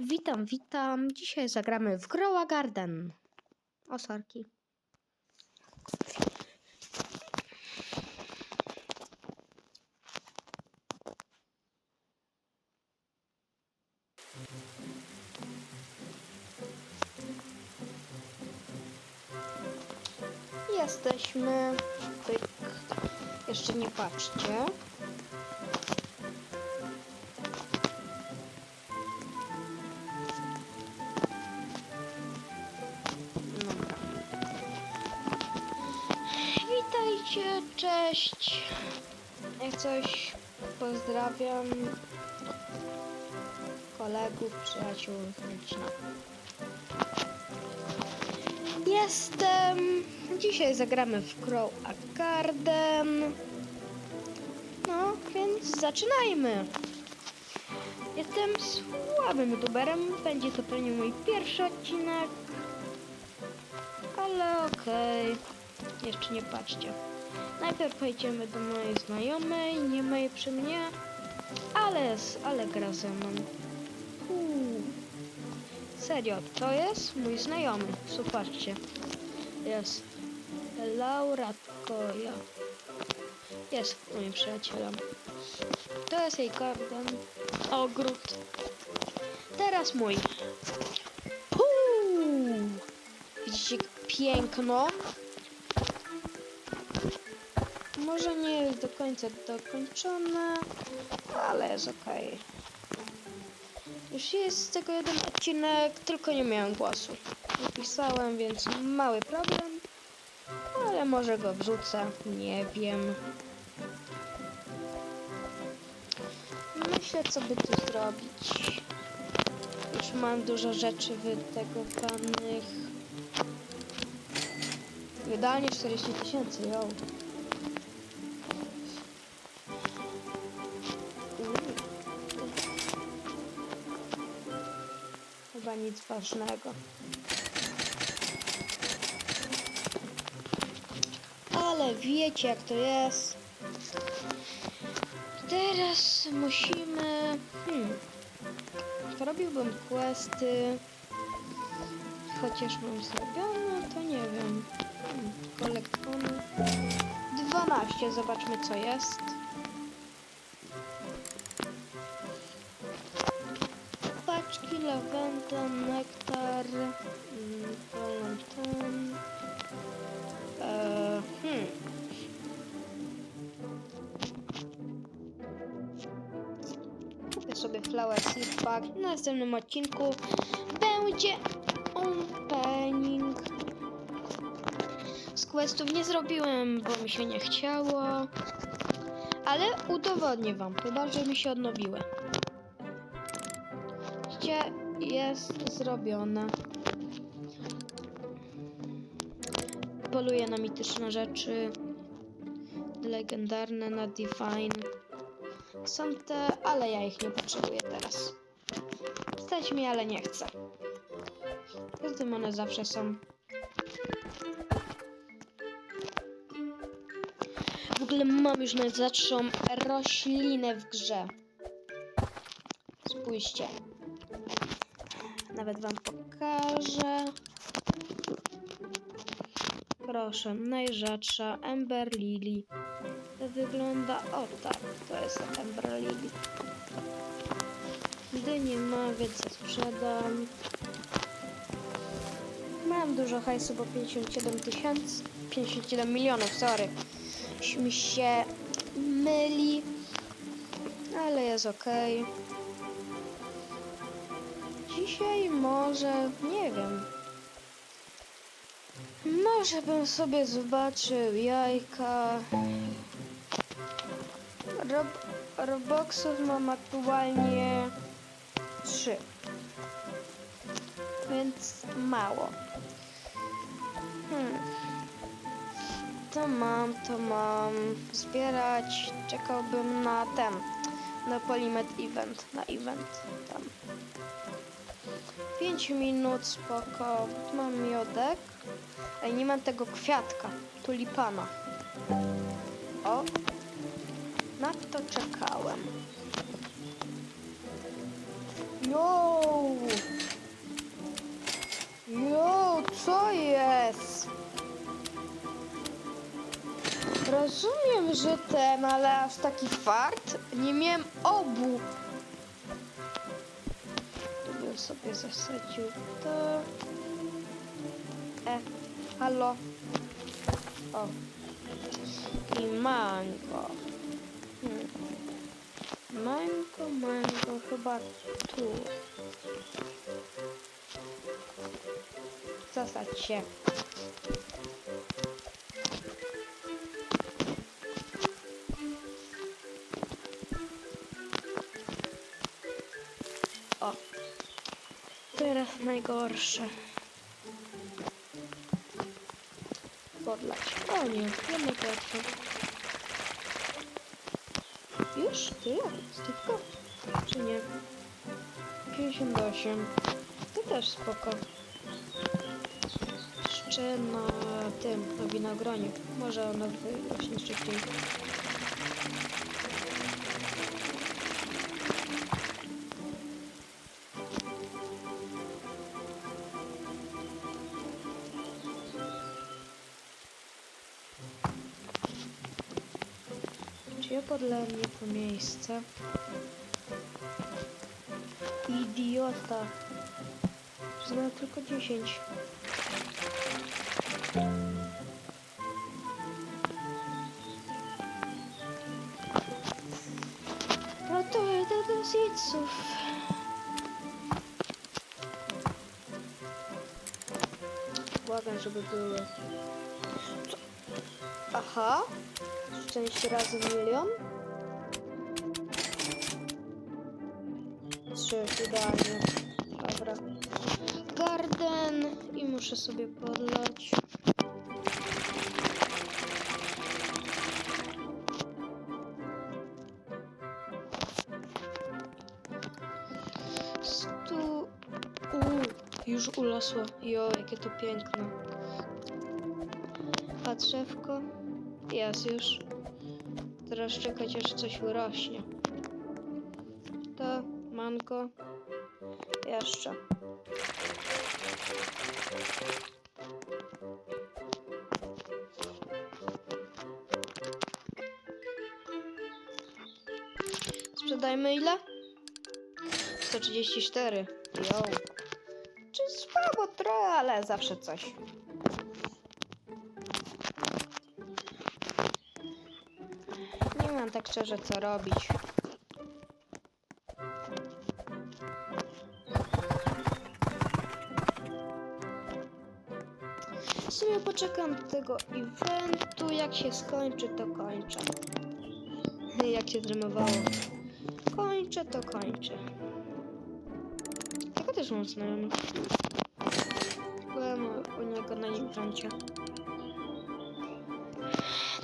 Witam, witam. Dzisiaj zagramy w Growa Garden. O, sorki. Jesteśmy. Pyk. Jeszcze nie patrzcie. Cześć. Jak coś pozdrawiam kolegów, przyjaciół, rodzina. Jestem. Dzisiaj zagramy w Crow a Garden. No, więc zaczynajmy. Jestem słabym youtuberem. Będzie to pewnie mój pierwszy odcinek. Ale okej. Jeszcze nie patrzcie. Najpierw pojedziemy do mojej znajomej, nie mojej przy mnie, ale, ale gra ze mną. Uuu. Serio, to jest mój znajomy. Zobaczcie. Jest Laura Koja. Jest moim przyjacielem. To jest jej garden. Ogród. Teraz mój. Puu! Widzicie piękno? Może nie jest do końca dokończone, ale jest ok. Już jest z tego jeden odcinek, tylko nie miałem głosu. Napisałem, więc mały problem, ale może go wrzucę, nie wiem. Myślę, co by tu zrobić. Już mam dużo rzeczy wytegowanych. Wydalnie 40 tysięcy, jo. Nic ważnego. Ale wiecie jak to jest. Teraz musimy... Hmm. Robiłbym questy. Chociaż mam zrobione, to nie wiem. Hmm. Kolekcjony. 12, zobaczmy co jest. Paczki, lawenda, nektar, mm, valentine. Eee, hmm. Kupię sobie flower seed pack. W następnym odcinku będzie opening. Z questów nie zrobiłem, bo mi się nie chciało. Ale udowodnię wam, chyba że mi się odnowiły. Gdzie jest zrobione? Poluję na mityczne rzeczy. Legendarne na Divine. Są te, ale ja ich nie potrzebuję teraz. Stać mi, ale nie chcę. Poza tym one zawsze są. W ogóle mam już najrzadszą roślinę w grze. Spójrzcie. Nawet wam pokażę. Proszę, najrzadsza Ember Lily. Wygląda o tak, to jest Ember Lily. Gdy nie ma, więc sprzedam. Mam dużo hajsu, bo 57 tysięcy, 57 milionów, sorry. Mi się myli, ale jest okej. Dzisiaj może, nie wiem. Może bym sobie zobaczył jajka. Rob Roboxów mam aktualnie trzy. Więc mało. Hmm. To mam, to mam. Zbierać. Czekałbym na ten. Na Polimet Event. Na event tam. 5 minut, spoko. Mam miodek. Ej, nie mam tego kwiatka, tulipana. O, na to czekałem. Jo! Jo, co jest? Rozumiem, że ten, ale aż taki fart? Nie miałem obu. Sobie zasadził to. E, halo. O. I mango. Hmm. Mango, mango, chyba tu. Zasadź się. Najgorsze. Podlać. O nie, jednak łatwo. Już? Tyle? Stówka? Czy nie? 58. To też spoko. Jeszcze na tym, na winogronie. Może ono wyrośnie szybciej. Czy ja podlałem nie to miejsce? Idiota. Znam tylko 10. No to jedę do zjedzów. Błagam, żeby były. Aha. Szczęście razy milion. Trzy, idealnie. Dobra. Garden i muszę sobie podlać. Stu... Już ulasło. Jo, jakie to piękne. A drzewko? Jest już. Teraz czekać aż coś urośnie. To manko. Jeszcze. Sprzedajmy ile? 134. Jo. Czy słabo trochę, ale zawsze coś. Mam tak szczerze co robić. W sumie poczekam do tego eventu. Jak się skończy, to kończę. Jak się zrymowało. Kończę, to kończę. Tego też mam znajomych. Byłem u niego na evencie.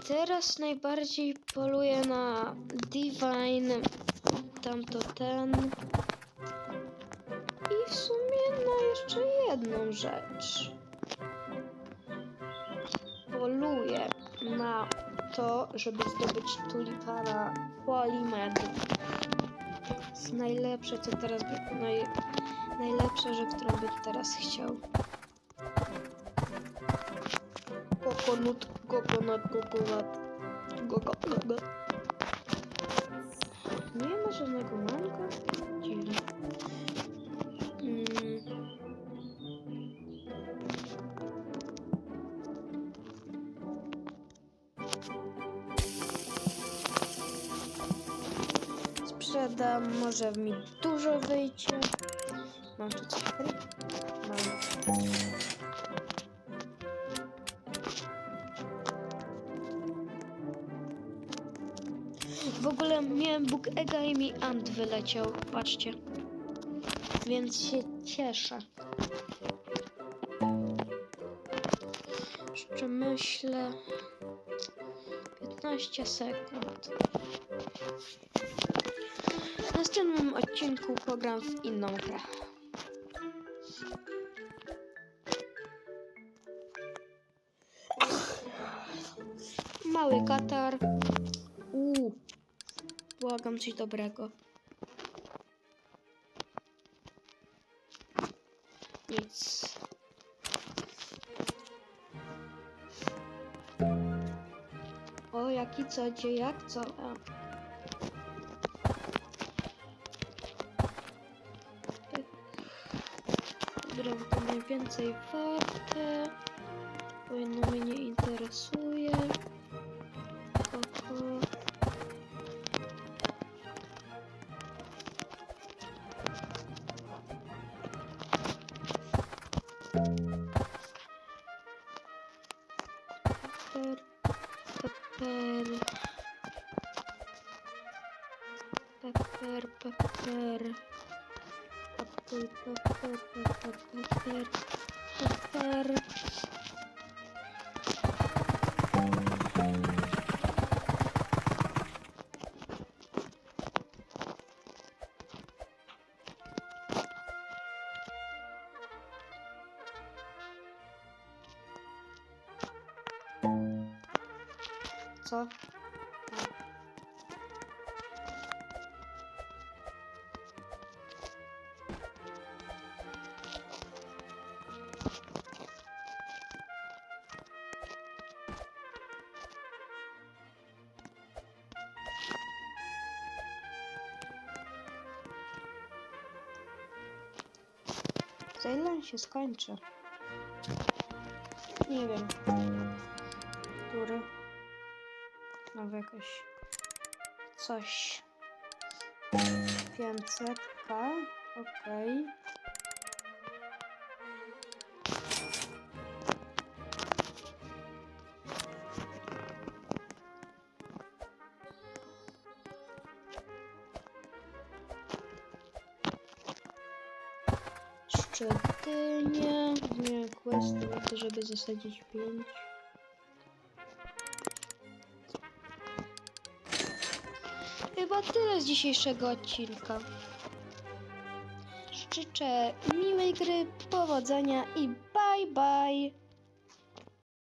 Teraz najbardziej poluję na Divine, tamto ten. I w sumie na jeszcze jedną rzecz. Poluję na to, żeby zdobyć tulipana Polimed. To jest najlepsze, co teraz by, naj, najlepsza rzecz, którą by teraz chciał. Kokonut, kokonut, kokonut. Kokonut. Nie ma żadnego manka? Dziwne. Mm. Sprzedam, może mi dużo wyjdzie. Mam tu coś ogóle miałem Bóg Ega i mi Ant wyleciał, patrzcie. Więc się cieszę. Jeszcze myślę... 15 sekund. W następnym odcinku pogram w inną grę. Mały katar. Błagam coś dobrego. Nic. O, jaki, co, gdzie, jak, co. A. Dobra, to mniej więcej warte. Powinno mnie nie interesuje. poster poster poster poster poster poster So Za ile się skończy? Nie wiem. Który? Znowu jakoś coś. 500, okej. Szczetynie. Nie, questy na to, żeby zasadzić 5. Chyba tyle z dzisiejszego odcinka. Życzę miłej gry, powodzenia i bye bye!